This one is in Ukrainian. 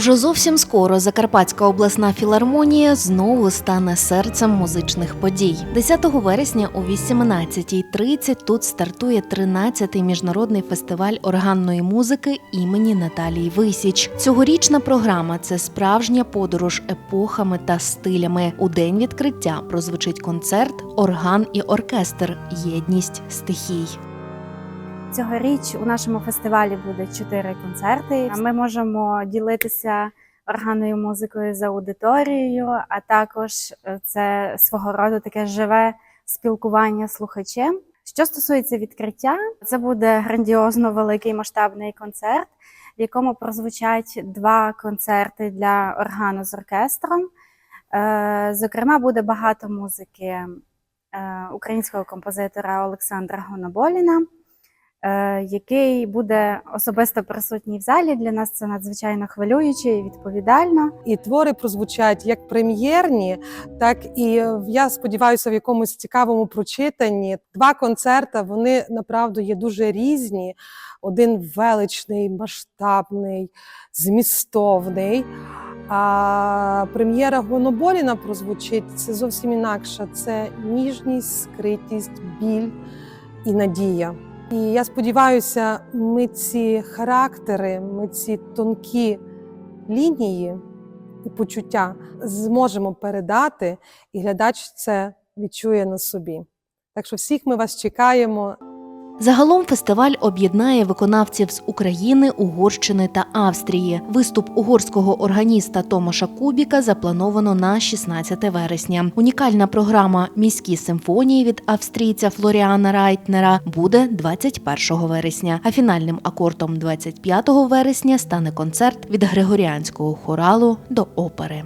Уже зовсім скоро Закарпатська обласна філармонія знову стане серцем музичних подій. 10 вересня о 18.30 тут стартує 13-й міжнародний фестиваль органної музики імені Наталії Висіч. Цьогорічна програма це справжня подорож епохами та стилями. У день відкриття прозвучить концерт, орган і оркестр єдність стихій. Цьогоріч у нашому фестивалі буде чотири концерти. Ми можемо ділитися органною музикою з аудиторією, а також е, це свого роду таке живе спілкування слухачем. Що стосується відкриття, це буде грандіозно великий масштабний концерт, в якому прозвучать два концерти для органу з оркестром. Е, Зокрема, буде багато музики е, українського композитора Олександра Гоноболіна який буде особисто присутній в залі. Для нас це надзвичайно хвилююче і відповідально. і твори прозвучать як прем'єрні, так і е, я сподіваюся, в якомусь цікавому прочитанні. Два концерти вони направду є дуже різні. Один величний, масштабний, змістовний. А прем'єра Гоноболіна прозвучить це зовсім інакше. Це ніжність, скритість, біль і надія. І я сподіваюся, ми ці характери, ми ці тонкі лінії і почуття зможемо передати, і глядач це відчує на собі. Так що всіх ми вас чекаємо Загалом фестиваль об'єднає виконавців з України, Угорщини та Австрії. Виступ угорського органіста Томаша Кубіка заплановано на 16 вересня. Унікальна програма Міські симфонії від австрійця Флоріана Райтнера буде 21 вересня. А фінальним акордом 25 вересня стане концерт від григоріанського хоралу до опери.